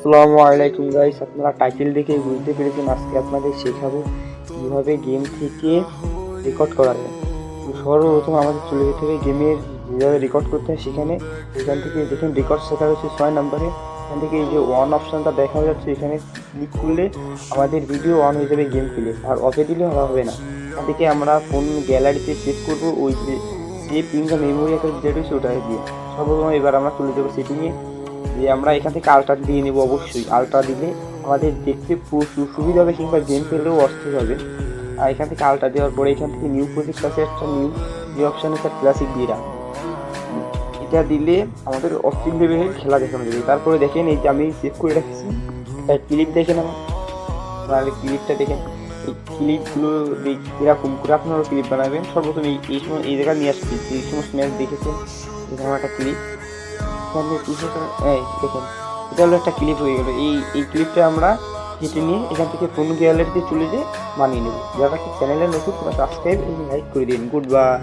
আসসালামু আলাইকুম গাইস আপনারা টাইটেল দেখে বুঝতে পেরেছেন আজকে আপনাদের শেখাবো কীভাবে গেম থেকে রেকর্ড করা যায়। তো সর্বপ্রথম আমাদের চলে যেতে হবে গেমের যেভাবে রেকর্ড করতে হয় সেখানে। এখান থেকে দেখুন রেকর্ড শেখা হচ্ছে ছয় নম্বরে। এখান থেকে এই যে ওয়ান অপশানটা দেখা যাচ্ছে, এখানে ক্লিক করলে আমাদের ভিডিও অন হয়ে যাবে গেম খেলে আর অফে দিলে হবে না। এখান থেকে আমরা ফোন গ্যালারিতে সেভ করব, ওই যে সেভ কিংবা মেমোরি একটা যেটা ওটা দিয়ে। সর্বপ্রথম এবার আমরা চলে যাব সেটিংয়ে যে আমরা এখান থেকে আলট্রা দিয়ে নেব অবশ্যই। আলট্রা দিলে আমাদের দেখতে সু- সুবিধা হবে কিংবা গেম খেললেও অস্থির হবে। আর এখান থেকে আলট্রা দেওয়ার পরে এখান থেকে নিউ প্রজেক্ট আছে একটা নিউ যে অপশান আছে ক্লাসিক দিয়ে এটা দিলে আমাদের অস্থির লেভেলের খেলা দেখানো যাবে। তারপরে দেখেন এই যে আমি সেভ করে রাখছি। ক্লিপ দেখেন আমার। ক্লিপটা দেখেন। এই ক্লিপগুলো এরকম করে আপনারা ক্লিপ বানাবেন? সর্বপ্রথম এই এই সময় এই জায়গায় নিয়ে আসছি। এই সমস্ত ম্যাচ দেখেছেন? এখানে একটা ক্লিপ এখানে টাকা এই, দেখুন, এটা হলো একটা ক্লিপ হয়ে গেল। এই এই ক্লিপটা আমরা কেটে নিয়ে এখান থেকে ফোন গ্যালারিতে চলে যেয়ে মানিয়ে নেব। যারা কি চ্যানেলে নতুন তারা সাবস্ক্রাইব এবং লাইক করে দিন। Good bye